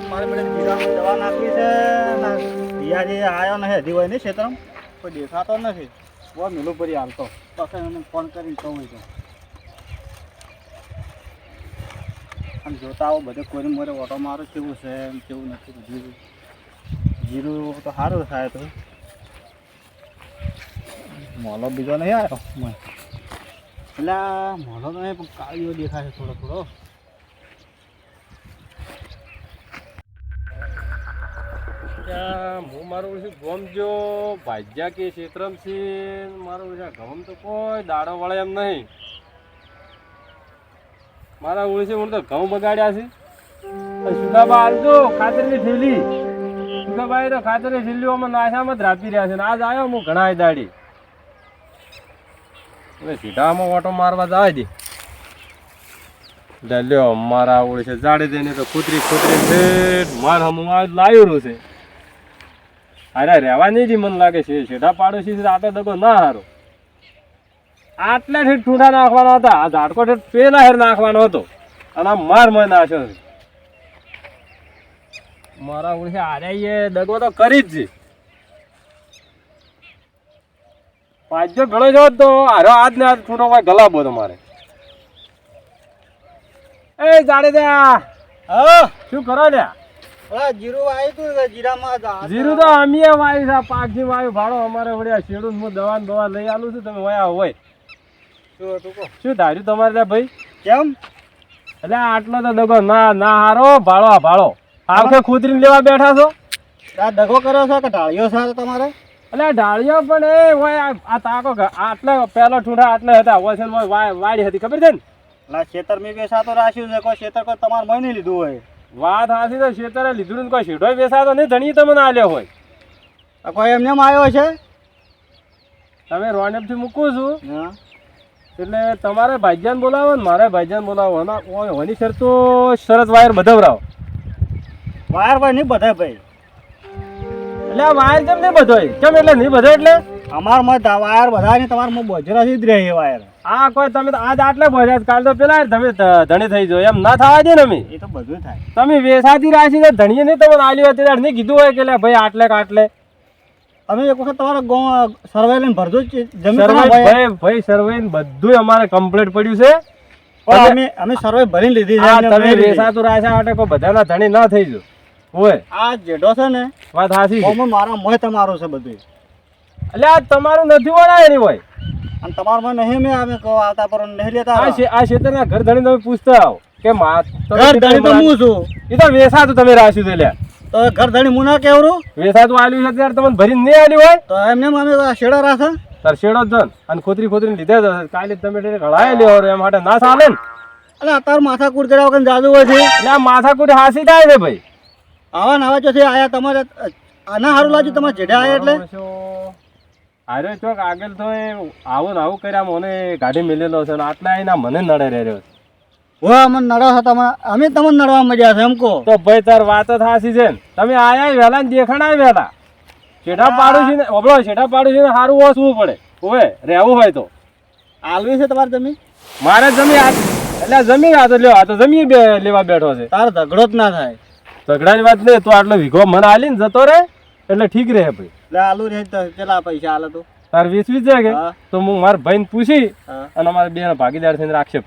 મારે મને જીરામાં દવા નાખવી છે. ને આવ્યો નથી હજી હોય નહીં ક્ષેત્રમાં? દેખાતો નથી. બહુ મીલું ભરી હાલતો. પછી એને ફોન કરીને કહું તો આમ જોતા આવો, બધે કોઈને મારે મારો કેવું છે એમ, કેવું નથી જીરું જીરું તો સારું થાય મોલો બીજો નહીં આવ્યો? એટલે મોલો તો નહીં, પણ કાળીઓ દેખાય છે થોડો થોડો. હું મારું ઓળખી ગોમ જો ભાજ્યા કે ક્ષેત્રમ છે? મારું છે ગમ તો કોઈ દાડો વળે એમ નહીં. મારા ઓળખી હું તો ઘઉં બગાડ્યા છે. સુધાબા સુદાબા ખાતરની થેલી. સુદાબાએ તો ખાતરની થેલીઓમાં નાશામાં જ રહ્યા છે આજ આવ્યો હું ઘણા દાડી. એટલે સીધામાં ઓટો મારવા જાય દે. લ્યો મારા ઓળખે જાડી દઈને તો કૂતરી કૂતરી માર હમ લાવ્યું છે. અરે રહેવાની જ મને લાગે છે. છેડા પાડોશી આ દગો ના હારો. આટલા ઠેઠ ઠૂંઠા નાખવાના હતા. આ ઝાડકો ઠેઠ પેલા હેર નાખવાનો હતો. અને આ માર મને નાખ્યો મારા ઓળખે આર્યા દગો તો કરી જ છે. પાંચજો ગળો જો તો હારો આજ ને આજ ઠૂંઠો ભાઈ ગલાબો તમારે એ જાડેજા, હા, શું કરો હા જીરું આવ્યું જીરામાં જીરું તો અમે વાયું છે પાકજી વાયું ભાડો અમારે વળ્યા શેડું હું દવા દવા લઈ આલું છું તમે વયા હોય. શું ધાર્યું તમારે ત્યાં ભાઈ? કેમ? એટલે આટલો તો દગો ના ના હારો ભાડો આ ભાડો. આખે ખુદરીને લેવા બેઠા છો? આ દગો કર્યો છો કે ઢાળિયો છે તમારે? એટલે આ ઢાળીઓ પણ એ હોય આ- તાકો આટલે પેલો ઠૂંઠા આટલે હતા હોય વાડી હતી ખબર છે ને? એટલે ખેતર મેં બેસા તો રાખ્યું છે કોઈ ખેતર કોઈ તમારે મળી લીધું હોય. વાત હાથી તો શેતરે લીધું ને કોઈ શેઢો બેસાતો નહીં ધણી તમને આલ્યો હોય. આ કોઈ એમને એમ આવ્યો છે? તમે રોનેપથી મૂકું છું. એટલે તમારે ભાઈજાન બોલાવો ને મારે ભાઈજાન બોલાવો. હોની સર તો સરસ વાયર બધવરાવો વાયર ભાઈ નહીં બધા ભાઈ. એટલે વાયર કેમ નહીં બધો કેમ એટલે નહીં બધો એટલે? અમારમાં વાયર બધા ને તમારે માં બોજરાથી જ રહે વાયર આ કોઈ તમે તો આજ આટલે ભર્યા કાલ તો પેલા તમે ધણી થઈ જાઓ. એમ ના થવા દે ને અમે? એ તો બધું થાય. તમે વેસાતી રાશી ધણીએ નહીં તમે આલી હતી નહીં કીધું હોય કે ભાઈ આટલે આટલે. અમે એક વખત તમારા ગામ સર્વે લઈને ભરજો જમીન ભાઈ? ભાઈ ભાઈ સર્વે બધું અમારે કમ્પ્લીટ પડ્યું છે. અમે અમે સર્વે ભરી લીધી છે તમે વેસાતું રાશા માટે કોઈ બધાના ધણી ના થઈ જો હોય. આ જેડો છે ને વાત હાસી મારા મોય તમારો છે બધું એટલે આ તમારું નથી વળાય એની હોય અને તમારું મને નહીં મેં આવે કહો આવતા પર નહીં લેતા આ છે આ ક્ષેત્રના ઘર ધણી તમે પૂછતા આવો કે મા ઘર ધણી તો હું છું. એ તો વેસાતું તમે રાખ્યું છે લ્યા તો ઘર ધણી હું ના કેવરું? વેસાતું આલ્યું છે ત્યારે તમને ભરીને નહીં આલ્યું હોય? તો એમને એમ અમે શેડા રાખા તાર શેડો જ અને ખોતરી ખોતરી લીધે કાલે તમે લ્યો રે, એમ માટે ના ચાલે ને. એટલે અત્યારે માથા કૂટ કર્યા વગર જાદુ હોય છે. એટલે આ માથાકૂટ હાસી થાય છે ભાઈ. આવા ને આવા ચોથી આયા તમારે આના સારું લાગ્યું તમારે જેડા આયા એટલે? અરે ચોક આગળ તો એ આવું ને આવું કર્યા મને ગાડી મેલેલો છે ને આટલા એના મને નડે રહ્યો છે હો અમને નડો છો તમે. અમે તમને નડવા મજા છે એમ કહો. તો ભાઈ તાર વાત જ હાસી છે ને. તમે આયા વહેલા ને દેખાણાય વહેલા. શેઠા પાડું છે ને ઓબળો છેડા પાડું છે ને સારું ઓછવું પડે? ઓવે રહેવું હોય તો. આલવી છે તમારે જમીન? મારે જમી આ એટલે આ જમી આ તો લ્યો આ તો જમી બે લેવા બેઠો છે. તારે ઝઘડો જ ના થાય. ઝઘડાની વાત નહીં તો આટલો વીઘો મને આલીને જતો રહે એટલે ઠીક રહે ભાઈ. એટલે આલુ રહે તો કેટલા પૈસા આલે તું? તાર વીસ વીસ છે કે? તો હું મારા ભાઈને પૂછી અને અમારે બે ભાગીદાર થઈને રાખશે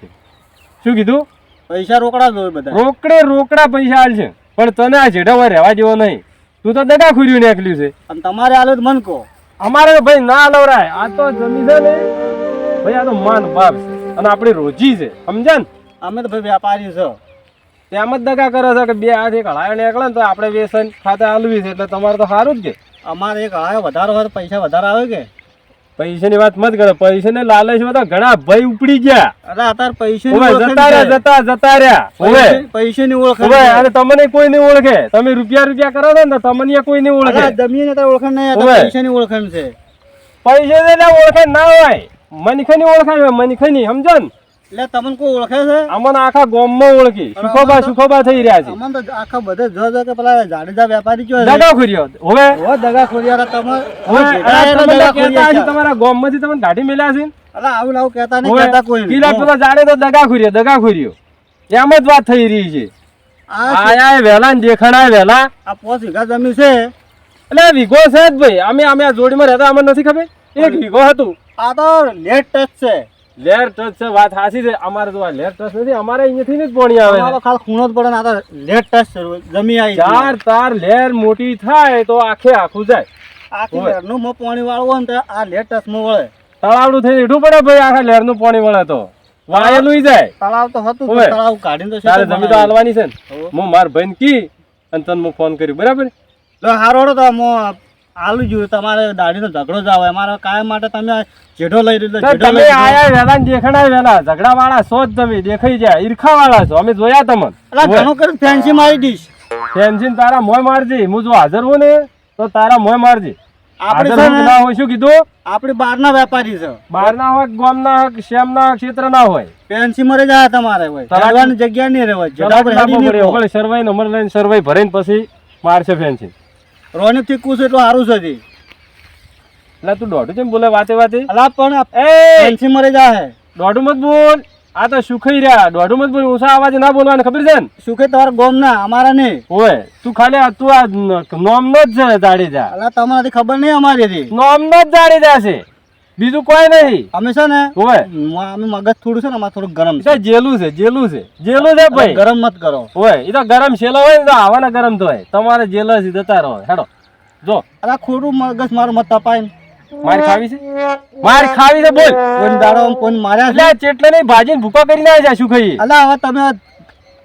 શું કીધું? પૈસા રોકડા જ હોય બધા. રોકડે રોકડા પૈસા આલ છે. પણ તને આ જેઠામાં રહેવા જેવો નહીં. તું તો દગા ખુર્યું નીકળ્યું છે. અને તમારે આલે મન કહો. અમારે ભાઈ ના લવરાય. આ તો જમી છે ને. ભાઈ આ તો માન બાપ છે. અને આપણી રોજી છે. સમજ્યા ને? અમે તો ભાઈ વેપારી છો. તેમ જ દગા કરો છો કે બે હાથ એક હળાયો નીકળે ને તો આપણે વેસન ખાતે હાલવી છે. એટલે તમારે તો સારું જ કે. અમારે એક આયો વધારો હોય તો પૈસા વધારે આવે કે? પૈસાની વાત મત કરો પૈસાને લાલચ તો ઘણા ભાઈ ઉપડી ગયા. અરે અત્યારે પૈસા જતા રહ્યા જતા જતા રહ્યા. ઓવે. પૈસા ની ઓળખ અને તમને કોઈ નહીં ઓળખે? તમે રૂપિયા રૂપિયા કરો ને તમને કોઈ નહીં ઓળખે? જમીન ઓળખાણ નહીં ઓવે. પૈસા ની ઓળખાણ છે. પૈસા એટલે ઓળખે ના હોય. મનખની ઓળખાય હોય મનખની સમજો ને એટલે તમને કોઈ ઓળખે છે? અમને આખા ગામમાં ઓળખી. સુખોબા સુખોબા થઈ રહ્યા છે. અમને તો આખા બધે જો જો કે પેલા જાડેજા વેપારી જો દગા ખુર્યો હવે ઓ દગા ખોરિયારા તમે હવે હવે જેઠા આ એના તમને દગા કહેતા ખોરિયા હશે છે. તમારા ગામમાંથી તમને ગાડી મેલ્યા છે? અલા આવું આવું કહેતા નહીં કહેતા કોઈ નહીં. કિલા જાડે તો દગા ખુર્યો દગા ખુર્યો એમ જ વાત થઈ રહી છે. આયા વેલા ને દેખાણાય વેલા આ પોસ વીઘા જમીન છે. એટલે વીઘો છે જ ભાઈ. અમે અમે આ જોડીમાં રહેતા અમને નથી ખબર? એક વીઘો હતું. આ તો લેટ છે. લેર ટચ છે વાત સાચી છે. અમારે તો આ લેર ટચ નથી અમારે અહીંયાથી જ પોણી આવે. ખાલી ખૂણો જ પડે ને આ લેર ટચ જમી આવી ચાર તાર લેર મોટી થાય તો આખે આખું જાય. આખી. લેરનું મો પાણી વાળવું હોય ને તો આ લેટ ટચમાં વળે. તળાવડું થઈ હેઠું પડે ભાઈ આખા લેરનું પાણી વળે તો. વાયેલું જાય. તળાવ તો હતું. તળાવ કાઢીને તો તારે જમી તો હાલવાની છે ને. હું. માર ભાઈ કી અને તને હું ફોન કર્યો બરાબર? તો હારો હળો તો મો આલુ જોયું તમારે દાઢીનો ઝઘડો જ આવે. અમારે કાયમ માટે તમે જેઠો લઈ લીધો તમે આયા વેલા ઝઘડા વાળા છો જ તમે દેખાઈ જાય. ઈરખા વાળા છો. અમે જોયા તમને. અલા ઘણું કરી ફેન્સી મારી દઈશ. ફેન્સી તારા મોય મારજી. હું જો હાજર હું ને તો તારા મોય મારજી. આપણે શું કીધું? આપણી બહારના વેપારી છે. હોય હોય હોય મરી જાય તમારે હોય જગ્યા નહીં રહેવાય. સરવાઈ નંબર લઈને સરવાઈ ભરીને પછી મારશે ફેન્સી. રોની થીકું છે એટલું સારું છે જી. એટલે તું દોઢું કેમ બોલે વાતે વાતે? અલા પણ એ એ! મરે મરી હે દોઢું મત બોલ. આ તો સુખાઈ રહ્યા. દોઢું મત બોલ. ઓછા અવાજ ના બોલવાનું ખબર છે ને? સુખે તમારા ગોમ ના અમારા નહીં. ઓય તું ખાલી આ તું આ ન- નોમનો જ જાડેજા. અલા તમારાથી ખબર નહીં અમારી હતી નોમનો જ જાડેજા છે. બીજું કોઈ નહીં. અમે છે ને ઓય અમે મગજ થોડું છે ને અમારે થોડું ગરમ છે. જેલું છે જેલું છે. જેલું છે ભાઈ. ગરમ મત કરો. ઓય એ તો ગરમ છેલો હોય ને તો આવાના ગરમ તો હોય. તમારે જેલ જ જતા રહો. હેડો. જો. અરે ખોટું મગજ મારું મત તપાય માર ખાવી છે? માર ખાવી છે બોલ. કોઈને દાડો કોઈને માર્યા એટલે છે ચેટલે નહીં ભાજીને ભૂકા કરીને આવી જાય શું ખાઈ અલા હવે તમે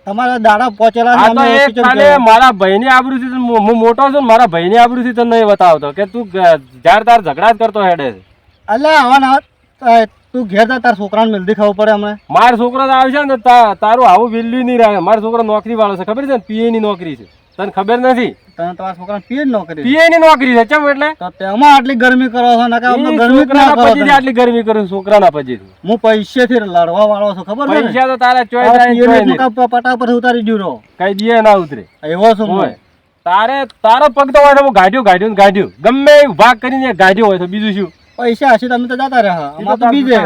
તમારા દાડા પહોંચેલા છે, આ તો એક ખાલે મારા ભાઈની આબરૂથી હું મોટો છું ને મારા ભાઈની આબરૂથી તને નહીં બતાવતો. કે તું જાર તાર ઝઘડા જ કરતો હેડે છે. અલા હવે ના તું ઘેર જા તાર છોકરાને મિલતી ખબર પડે હમણાં. મારો છોકરો તો આવશે ને તારું આવું વેલ્યુ નહીં રહે. મારો છોકરો નોકરી વાળો છે ખબર છે ને? પીએ ની નોકરી છે. તને ખબર નથી? તને તમારા છોકરાને પીએ નોકરી પીએ ની નોકરી છે ચમ એટલે? તેમાં આટલી ગરમી કરો છો નકા અમને ગરમી ના કરો પછી આટલી ગરમી કરું છોકરાના પછી હું પૈસેથી લડવા વાળો છું ખબર છે પૈસા તો તારા ચોય જાય ચોય પટા પર ઉતારી દીધો. કઈ દીએ ના ઉતરે. એવો છું હું. તારે તારો પગ તો હોય તો ગાઢ્યું ગાઢ્યું ને ગાઢ્યું. ગમે ભાગ કરીને ગાઢ્યું હોય તો બીજું શું? પૈસા હશે તમે તો જતા રહ્યા અમારે તો બીજે.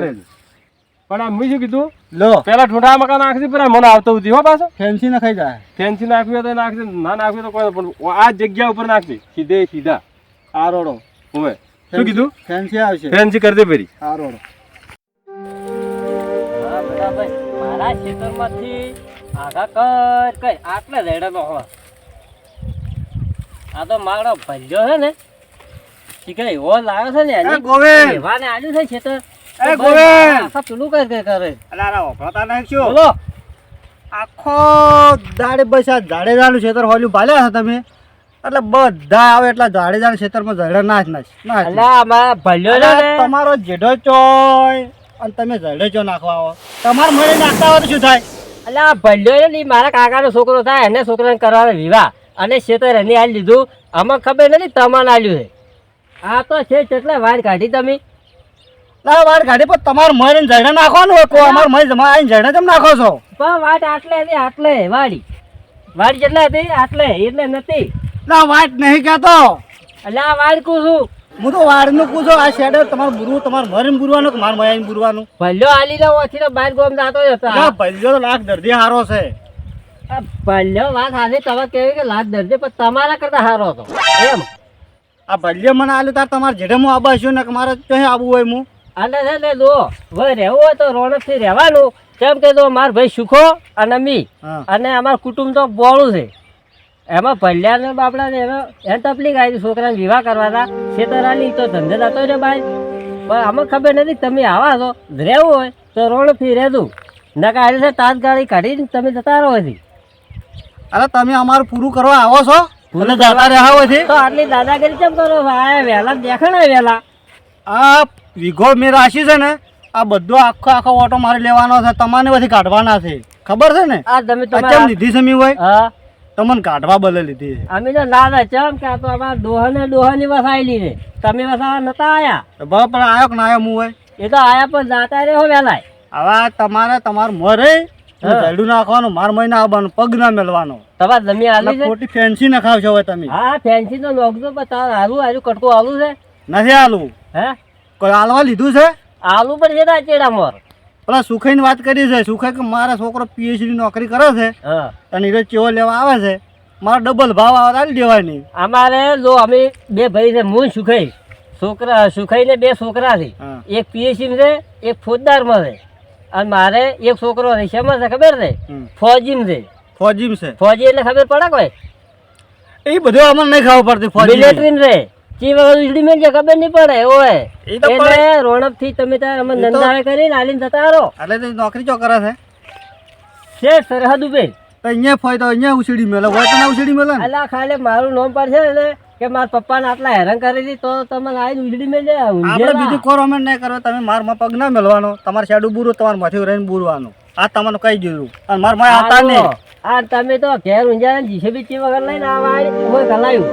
પણ આ મેં શું કીધું? લો. પેલા ઠૂંઠા મકા નાખી પેલા મને આવતો હતી હો પાછો. ફેન્સી ન ખાઈ જાય. ફેન્સી નાખવી હોય તો નાખશે ના નાખવી તો કોઈ પણ આ જગ્યા ઉપર નાખશે સીધે સીધા. આ રોડો. હવે શું કીધું? ફેન્સી આવશે. ફેન્સી કરી દે ફરી. આ રોડો. હા મારા ખેતરમાંથી આઘા કર કઈ આટલે રેડાનો હોય આ તો મારો ભજ્યો છે ને શીખે એવો લાવ્યો છે ને એ ગોવિંદ! એવાને આલ્યું છે ખેતર. એ ગોવિંદ! આખા પેલું કઈ કઈ કરે અલા અલા વફરાતા નહીં શું બોલો. આખો દાડે બસ આ જાડેજાનું ખેતર હોલ્યું ભાલ્યા છે તમે? એટલે બધા આવે એટલા જાડેજાના ખેતરમાં ઝડે નાચ નાચ અલા અમારા ભલ્યો ને. તમારો જેડો ચોય. અને તમે ઝડે ચો નાખવા આવો. તમારે મળે નાખતા હોય તો શું થાય? અલા આ ભલ્યો નહીં ને મારા કાકાનો છોકરો થાય એને છોકરાને કરવાનો વિવાહ. અને ખેતર એની આ લીધું આમાં ખબર નથી તમારે આલ્યું છે. આ તો છે કેટલા વાર કાઢી તમે. ના વાર કાઢી પણ તમારે મરીને જડે નાખવાનું હોય કોઈ અમારે મરી જમા આવીને જડે કેમ નાખો છો? પણ વાટ આટલે હતી આટલે વાડી. વાડી જેટલા હતી આટલે એટલે નથી. ના વાત નહીં કહેતો. એટલે આ વાડ કું છું. હું તો વારનું પૂછો આ શેડે તમારે બુરવું તમારે મરીને બુરવાનું કે મારે મયાને બુરવાનું? ભલ્યો આલી લો ઓછી તો બાર ગોમ જાતો જ હતો ના ભલ્યો તો લાખ દર્દી હારો છે. આ ભલ્યો વાત હાલી તમે કેવી કે લાખ દર્દી પણ તમારા કરતા સારો હતો. એમ. આ ભલ્યો મને આલે તાર તમારે જેઠે હું આબા છું ને કે મારે ક્યાં આવવું હોય હું અને છે ને દો હવે રહેવું હોય તો રોનકથી રહેવાનું. કેમ કે તો માર ભાઈ સુખો અને મી. અને અમાર કુટુંબ તો બોળું છે. એમાં ભલ્યાને બાપડાને એમાં એનો એને તકલીફ આવી. છોકરાને વિવાહ કરવાના. છેતરાની તો ધંધે જતો છે ભાઈ પણ અમને ખબર નથી તમે આવા છો. રહેવું હોય તો રોણથી રહેતું નકા આજે તાજ ગાડી કાઢીને તમે જતા રહો છે અરે તમે અમારું પૂરું કરવા આવો છો? પૂરું દાદા રહ્યા હોય છે. તો આટલી દાદાગીરી કેમ કરો? ભાઈ વહેલા દેખાણે વહેલા. આ વિઘો મેં રાશી છે ને આ બધો આખો આખો ઓટો મારે લેવાનો છે તમારે પછી કાઢવાના છે. ખબર છે ને? આ તમે તો કેમ લીધી છે મી હોય હા. તમને કાઢવા બદલે લીધી છે. અમે તો ના ના ચમ કે તો અમાર દોહને ડોહને ડોહાની આવેલી છે. તમે બસ નતા આયા? તો બરાબર પણ આવ્યો કે ના આવ્યો મું હોય એ તો આયા પણ જાતા રહ્યો વહેલા હવે તમારે તમારું મરે. જડું નાખવાનું માર મહિના આવવાનું પગ ના મેળવાનો. તમારે જમી આલી છે? ખોટી ફેન્સી ના ખાવ છો હવે તમે. હા ફેન્સી તો નોખજો પણ તાર આલુ આજુ કટકો આલુ છે. નથી આલુ. હે? કોઈ આલવા લીધું છે? આલુ પણ છે ચેડા મોર પેલા સુખાઈની વાત કરી છે. સુખાઈ કે મારા છોકરો પીએચડી નોકરી કરે છે હા. અને એ ચેવો લેવા આવે છે. મારો ડબલ ભાવ આવે આલી દેવાની. અમારે જો અમે બે ભાઈ છે હું સુખાઈ. છોકરા સુખઈ ને બે છોકરા છે. એક પીએચડી છે એક ફોજદારમાં છે. અને મારે એક છોકરો છે શેમાં છે ખબર છે. ફોજીમ છે. ફોજીમ છે. ફોજી એટલે ખબર પડે કોઈ? એ બધું અમને નહીં ખબર પડતી ફોજી મિલિટરી છે. ચીફ વગર ઉજળી મેં જે ખબર નહીં પડે ઓય. એટલે રોણકથી તમે તાર અમે નંદાવે કરીને આલીને જતા રહો. એટલે તો નોકરી ચો કરે છે? છે સરહદ ઉપર. અહીંયા ફોય તો અહીંયા ઉછડી મેલે. હોય તો ના ઉછળી મેલે અલા ખાલી મારું નામ પર છે ને કે મારા પપ્પાને આટલા હેરાન કરી દી તો તમને આવીને વીજળી મેં જાય આપણે બીજું અમે નહીં કરો તમે મારમાં પગ ના મેળવાનો. તમારે શેડું બુરું તમારે માથે રહીને બુરવાનું. આ તમને કઈ દીધું અને મારા માં હતા ને આ તમે તો ઘેર ઊંઝા જીસે ચી વગર લઈને આવા હોય ગલાયું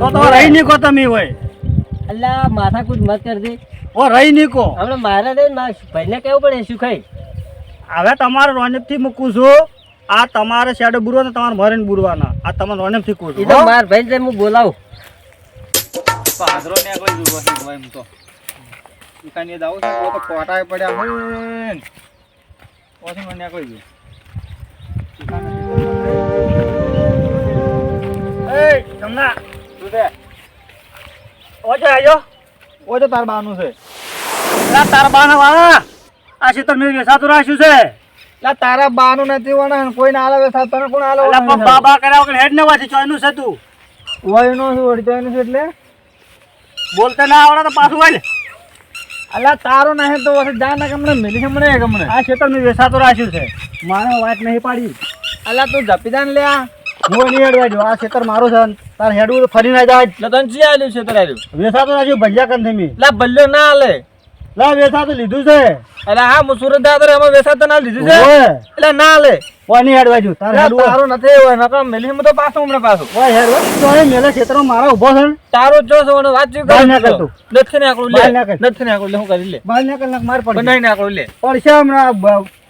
તો તો રહી નહીં કહો તમે હોય અલ્લા કુદ મત કરતી ઓ રહી નહીં કહો હમણાં મારે તો મારા ભાઈને કેવું પડે શું ખાઈ હવે તમારે રોનકથી મૂકું છું. આ તમારે શેડો બુરવાના તમારે મરીને બુરવાના. આ તમારે રોનકથી થી કોઈ તો માર ભાઈ હું બોલાવું. પાદરો ને કોઈ જુઓ છે હોય એમ તો. ઈકાની દાવ છે તો કોટાય પડ્યા હું ને. મને કોઈ ગયું. એ તમને તું દે ઓજો આયો. ઓ તો તાર બાનું છે. તાર તારા બાના વાળા. આ શીતળ મેં વેસાતું રાખ્યું છે. લા તારા બાનું નથી વણા કોઈને આલાવે સાત તને કોણ આલાવે લા પણ બાબા કર્યા કે હેડ ને વાંચી ચોયનું છે તું. વયનો છે શું વળી છે એટલે? બોલતા ના આવડે તો પાછું વાલે અલા તારો નહીં તો જાન જા ના ગમને મિલી ગમને ગમણે આ શીતળનું વેસાતો રાખ્યું છે. મારે વાત નહીં પાડી. અલા તું જપીદાન લે આ. હું નહીં હેડવા જો આ ખેતર મારું છે તાર હેડવું ફરી ના જાય લે જી. આલ્યું છે તારે તો રાખ્યું ભજ્યા કંથી મી. લા ભલ્યો ના આલે. લા વેસાતું લીધું છે. એટલે હા હું સુરત એમાં વેસાતો ના લીધું છે. એટલે ના લે. કોની હેડવા જો તાર નથી હોય નકર મેલી હું તો પાછો હમણાં પાછો. ઓય હેડવા તો એ મેલે ક્ષેત્ર મારા ઊભો છે તારો જો છે ઓનો વાત કર ના કરતું. નથી ને આકડું લે ના. નથી ને આકડું લે હું કરી લે. બાલ ના કર નાખ માર પડ બનાઈ ને આકડું લે. પડશે હમણાં.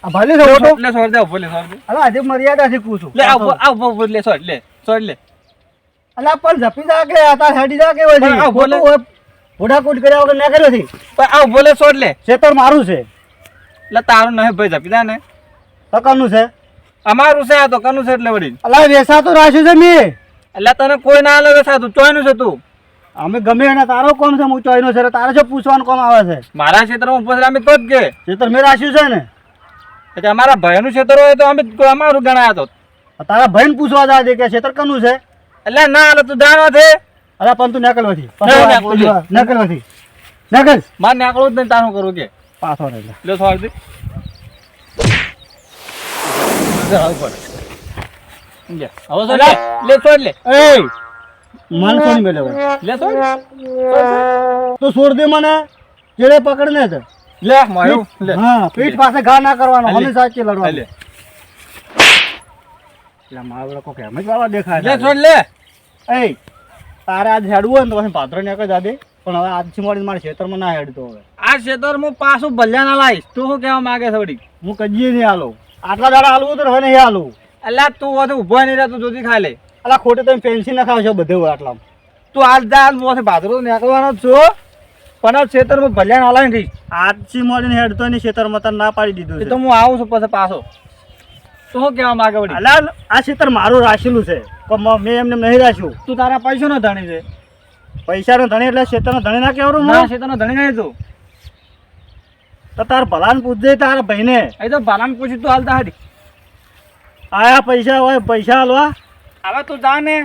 આ ભાલે છો ઓટો લે સોર દે ઊભો લે છોડ દે અલા આજે મર્યાદા છું લે આ આ લે સોર લે સોર લે. અલા પણ જપી જા કે આ તાર હેડી જા કે હોય આ બોલે. ફોડાકૂટ કર્યા વગર ના કર્યો છે? પણ આ બોલે લે છોડ લે ખેતર મારું છે. એટલે તારું નહીં ભાઈ જપીદા ને તકનું છે. અમારું છે આ તો કનું છે એટલે વળી અલા તો રાખ્યું છે મેં. એટલે તને કોઈ ના આલે સાતું ચોયનું છે તું. અમે ગમે એને તારો કોમ છે હું ચોઈનો છે તારે છે પૂછવાનું કોમ આવે છે? મારા ક્ષેત્રમાં ઊભો અમે તો જ કે. ક્ષેત્ર મેં રાખ્યું છે ને. એટલે અમારા ભાઈનું ક્ષેત્ર હોય તો અમે અમારું ગણાયા તો. તારા ભાઈને પૂછવા જાય કે ક્ષેત્ર કનું છે? એટલે ના એટલે તું જાણવા છે અલા પણ તું નકલ વધી નકલ વધી. નકલ માર નકલ જ નહીં તારું કરું કે. પાછો રહે લે. લે છોડ દે. લે, હવે છોડ લે. લે છોડ લે. એ મન છોડી મેલે હવે. લે. છોડ તું છોડ દે મને. જેડે પકડ ને તો. લે મારું. લે. હા પીઠ પાસે ઘા ના કરવાનો. હાલે. હમે સાચી લે લડવાનું. એટલે મારા બધા કોક એમ જ વાળા દેખાય લે છોડ લે. એ તારે આજ હેડવું હોય ને તો પછી પાત્ર ને જ આદે પણ હવે આજથી મળીને મારા ખેતરમાં ના હેડતો હવે. આ ખેતર હું પાછું ભલ્યા ના લાવીશ તું શું કહેવા માંગે છે વળી? હું કજીએ નહીં હાલો. આટલા દાડા હાલવું તો હવે નહીં હાલવું એટલે તું વધુ ઊભો નહીં રહેતો જોતી ખાઈ લે એટલે ખોટે તમે પેન્સિલ ના ખાવ છો બધે આટલા. તું આજ હું મોસે ભાદરો નીકળવાનો છો. પણ આ ક્ષેત્રમાં ભલ્યા ના લાવી આજથી મળીને હેડતો નહીં ખેતરમાં તને ના પાડી દીધું તો હું આવું છું પછી પાછો. તું શું કહેવા માંગે વળી? અલા આ ખેતર મારું રાખેલું છે. પણ મેં એમને નહીં રાખ્યું. તું તારા પૈસો નો ધણી છે. પૈસાનો ધણી એટલે ખેતરનો ધણી ના કેવડું ના હું ક્ષેત્રનો ધણી નહીં તું. તો તાર ભલાન પૂછજે તારા ભાઈને. એ તો ભલાન પૂછી તું હાલતા હતી આયા પૈસા હોય પૈસા હાલવા હવે તું જા ને.